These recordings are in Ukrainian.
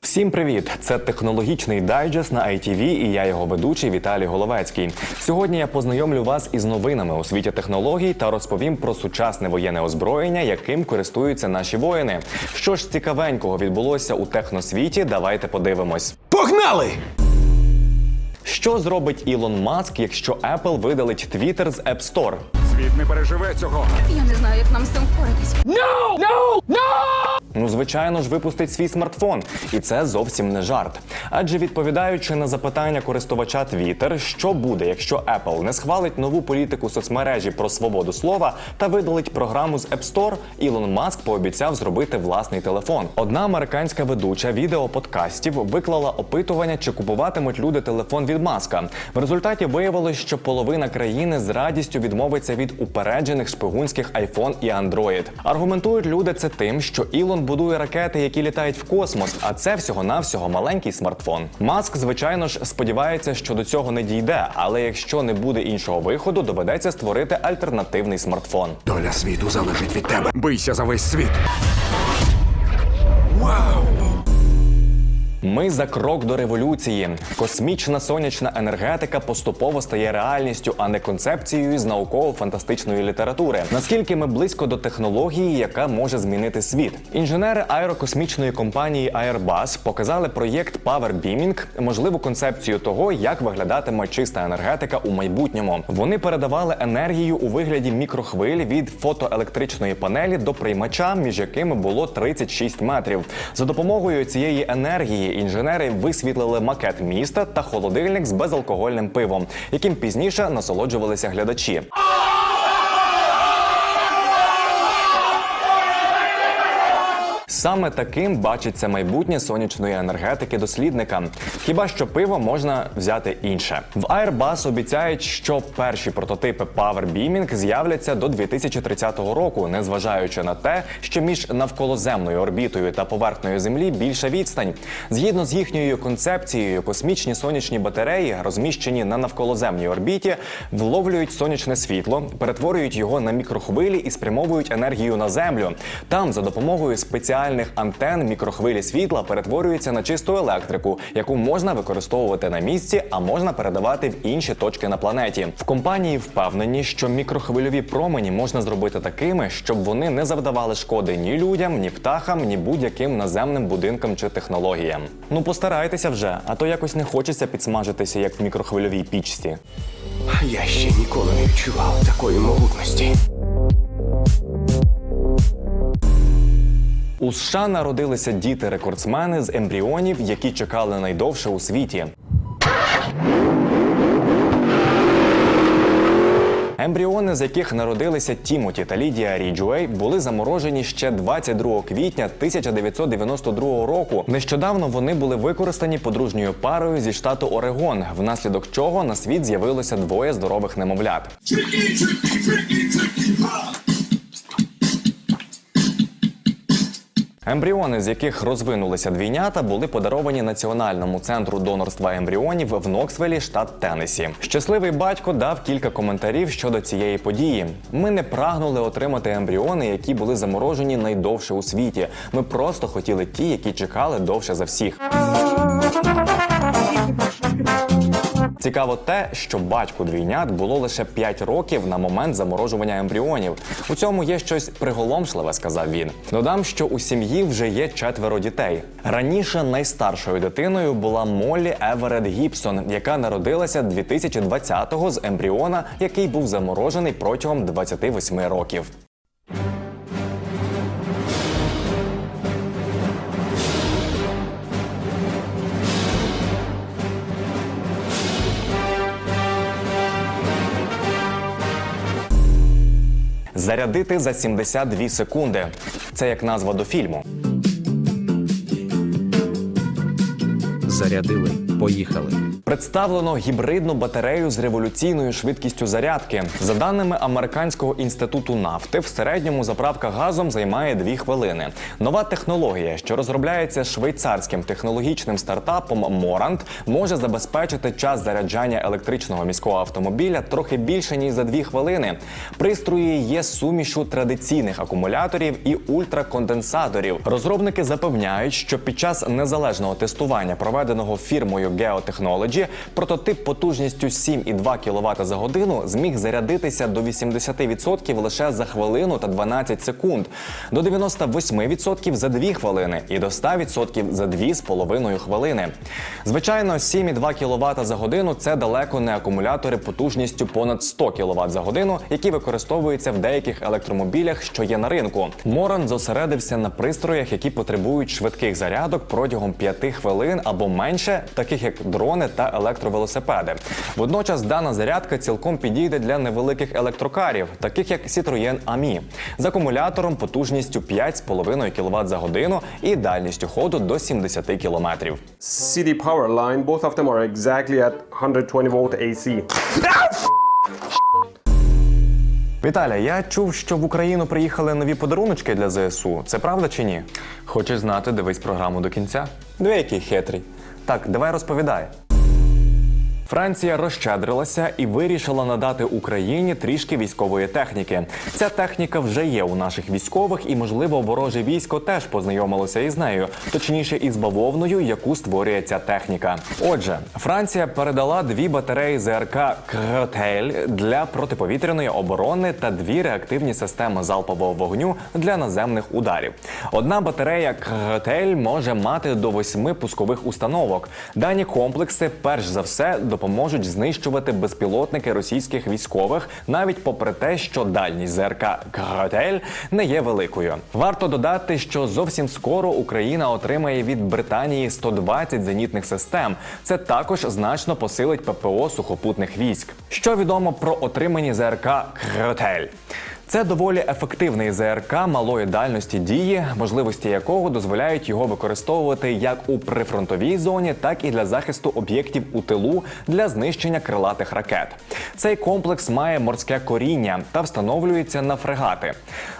Всім привіт! Це технологічний дайджест на ITV і я його ведучий Віталій Головецький. Сьогодні я познайомлю вас із новинами у світі технологій та розповім про сучасне воєнне озброєння, яким користуються наші воїни. Що ж цікавенького відбулося у техносвіті? Давайте подивимось. Погнали! Що зробить Ілон Маск, якщо Apple видалить Twitter з App Store? Не переживе цього. Я не знаю, як нам з цим впоратись. Ну, звичайно ж, випустить свій смартфон, і це зовсім не жарт. Адже відповідаючи на запитання користувача Twitter, що буде, якщо Apple не схвалить нову політику соцмережі про свободу слова та видалить програму з App Store, Ілон Маск пообіцяв зробити власний телефон. Одна американська ведуча відеоподкастів виклала опитування, чи купуватимуть люди телефон від Маска. В результаті виявилось, що половина країни з радістю відмовиться від упереджених шпигунських iPhone і Android. Аргументують люди це тим, що Ілон будує ракети, які літають в космос, а це всього-навсього маленький смартфон. Маск, звичайно ж, сподівається, що до цього не дійде, але якщо не буде іншого виходу, доведеться створити альтернативний смартфон. Доля світу залежить від тебе. Бийся за весь світ. Ми за крок до революції. Космічна сонячна енергетика поступово стає реальністю, а не концепцією з науково-фантастичної літератури. Наскільки ми близько до технології, яка може змінити світ? Інженери аерокосмічної компанії Airbus показали проєкт Power Beaming, можливу концепцію того, як виглядатиме чиста енергетика у майбутньому. Вони передавали енергію у вигляді мікрохвиль від фотоелектричної панелі до приймача, між якими було 36 метрів. За допомогою цієї енергії інженери висвітлили макет міста та холодильник з безалкогольним пивом, яким пізніше насолоджувалися глядачі. Саме таким бачиться майбутнє сонячної енергетики дослідника. Хіба що пиво можна взяти інше. В Airbus обіцяють, що перші прототипи Power Beaming з'являться до 2030 року, незважаючи на те, що між навколоземною орбітою та поверхнею Землі більша відстань. Згідно з їхньою концепцією, космічні сонячні батареї, розміщені на навколоземній орбіті, вловлюють сонячне світло, перетворюють його на мікрохвилі і спрямовують енергію на землю. Там за допомогою спеціальних антен мікрохвилі світла перетворюються на чисту електрику, яку можна використовувати на місці, а можна передавати в інші точки на планеті. В компанії впевнені, що мікрохвильові промені можна зробити такими, щоб вони не завдавали шкоди ні людям, ні птахам, ні будь-яким наземним будинкам чи технологіям. Ну постарайтеся вже, а то якось не хочеться підсмажитися, як в мікрохвильовій пічці. Я ще ніколи не відчував такої могутності. У США народилися діти-рекордсмени з ембріонів, які чекали найдовше у світі. Ембріони, з яких народилися Тімоті та Лідія Ріджуей, були заморожені ще 22 квітня 1992 року. Нещодавно вони були використані подружньою парою зі штату Орегон, внаслідок чого на світ з'явилося двоє здорових немовлят. Ембріони, з яких розвинулися двійнята, були подаровані Національному центру донорства ембріонів в Ноксвелі, штат Теннесі. Щасливий батько дав кілька коментарів щодо цієї події. Ми не прагнули отримати ембріони, які були заморожені найдовше у світі. Ми просто хотіли ті, які чекали довше за всіх. Цікаво те, що батьку двійнят було лише 5 років на момент заморожування ембріонів. У цьому є щось приголомшливе, сказав він. Додам, що у сім'ї вже є четверо дітей. Раніше найстаршою дитиною була Моллі Еверет Гібсон, яка народилася 2020-го з ембріона, який був заморожений протягом 28 років. Зарядити за 72 секунди. Це як назва до фільму. Зарядили, поїхали. Представлено гібридну батарею з революційною швидкістю зарядки. За даними американського інституту нафти, в середньому заправка газом займає 2 хвилини. Нова технологія, що розробляється швейцарським технологічним стартапом Morant, може забезпечити час заряджання електричного міського автомобіля трохи більше ніж за 2 хвилини. Пристрої є сумішю традиційних акумуляторів і ультраконденсаторів. Розробники запевняють, що під час незалежного тестування, проведеного фірмою Geotechnology, прототип потужністю 7,2 кВт за годину зміг зарядитися до 80% лише за хвилину та 12 секунд, до 98% за 2 хвилини і до 100% за 2,5 хвилини. Звичайно, 7,2 кВт за годину це далеко не акумулятори потужністю понад 100 кВт за годину, які використовуються в деяких електромобілях, що є на ринку. Моран зосередився на пристроях, які потребують швидких зарядок протягом 5 хвилин або менше, таких як дрони та електровелосипеди. Водночас дана зарядка цілком підійде для невеликих електрокарів, таких як Citroën AMI, з акумулятором потужністю 5,5 кВт за годину і дальністю ходу до 70 км. CD power line, both of them are exactly at 120 volt AC. Віталя, я чув, що в Україну приїхали нові подаруночки для ЗСУ. Це правда чи ні? Хочеш знати, дивись програму до кінця. Диви, який хитрий. Так, давай розповідай. Франція розщедрилася і вирішила надати Україні трішки військової техніки. Ця техніка вже є у наших військових, і можливо вороже військо теж познайомилося із нею, точніше із бавовною, яку створює ця техніка. Отже, Франція передала дві батареї ЗРК Кротель для протиповітряної оборони та дві реактивні системи залпового вогню для наземних ударів. Одна батарея Кротель може мати до восьми пускових установок. Дані комплекси, перш за все, допоможуть знищувати безпілотники російських військових, навіть попри те, що дальність ЗРК Кротель не є великою. Варто додати, що зовсім скоро Україна отримає від Британії 120 зенітних систем. Це також значно посилить ППО сухопутних військ. Що відомо про отримані ЗРК Кротель? Це доволі ефективний ЗРК малої дальності дії, можливості якого дозволяють його використовувати як у прифронтовій зоні, так і для захисту об'єктів у тилу для знищення крилатих ракет. Цей комплекс має морське коріння та встановлюється на фрегати.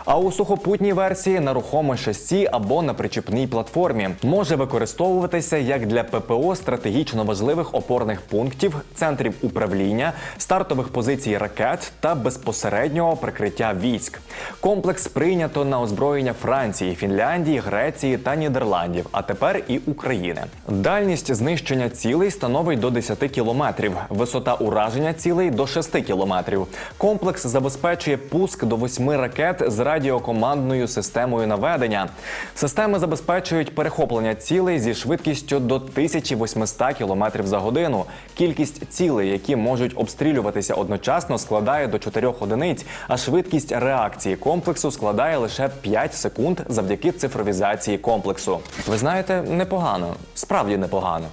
А у сухопутній версії на рухоме шасі або на причіпній платформі може використовуватися як для ППО стратегічно важливих опорних пунктів, центрів управління, стартових позицій ракет та безпосереднього прикриття військ. Комплекс прийнято на озброєння Франції, Фінляндії, Греції та Нідерландів, а тепер і України. Дальність знищення цілей становить до 10 кілометрів, висота ураження цілей до 6 кілометрів. Комплекс забезпечує пуск до 8 ракет з радіокомандною системою наведення. Системи забезпечують перехоплення цілей зі швидкістю до 1800 км за годину. Кількість цілей, які можуть обстрілюватися одночасно, складає до 4 одиниць, а швидкість реакції комплексу складає лише 5 секунд завдяки цифровізації комплексу. Ви знаєте, непогано, справді непогано.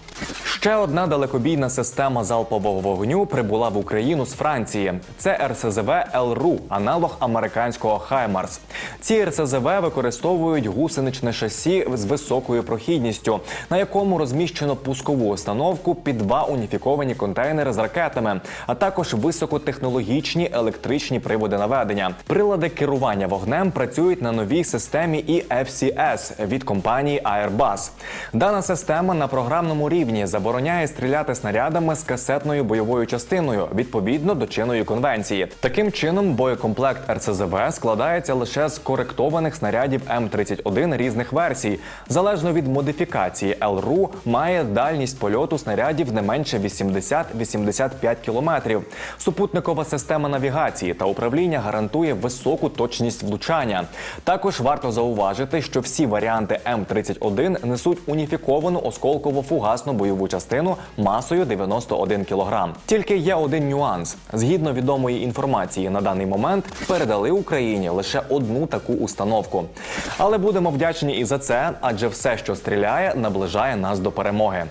Ще одна далекобійна система залпового вогню прибула в Україну з Франції. Це РСЗВ ЛРУ, аналог американського Хаймарс. Ці РСЗВ використовують гусеничне шасі з високою прохідністю, на якому розміщено пускову установку під два уніфіковані контейнери з ракетами, а також високотехнологічні електричні приводи наведення. Прилади керування вогнем працюють на новій системі і FCS від компанії Airbus. Дана система на програмному рівні забороняє стріляти снарядами з касетною бойовою частиною відповідно до чинної конвенції. Таким чином, боєкомплект РСЗВ складається лише з коректованих снарядів М31 різних версій. Залежно від модифікації, ЛРУ має дальність польоту снарядів не менше 80-85 кілометрів. Супутникова система навігації та управління гарантує високу точність влучання. Також варто зауважити, що всі варіанти М31 несуть уніфіковану осколково-фугасну бойову частину масою 91 кг. Тільки є один нюанс: згідно відомої інформації, на даний момент передали Україні лише одну таку установку. Але будемо вдячні і за це, адже все, що стріляє, наближає нас до перемоги.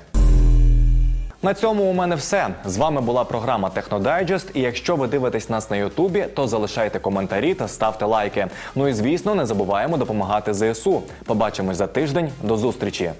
На цьому у мене все. З вами була програма Технодайджест. І якщо ви дивитесь нас на Ютубі, то залишайте коментарі та ставте лайки. Ну і звісно, не забуваємо допомагати ЗСУ. Побачимось за тиждень. До зустрічі.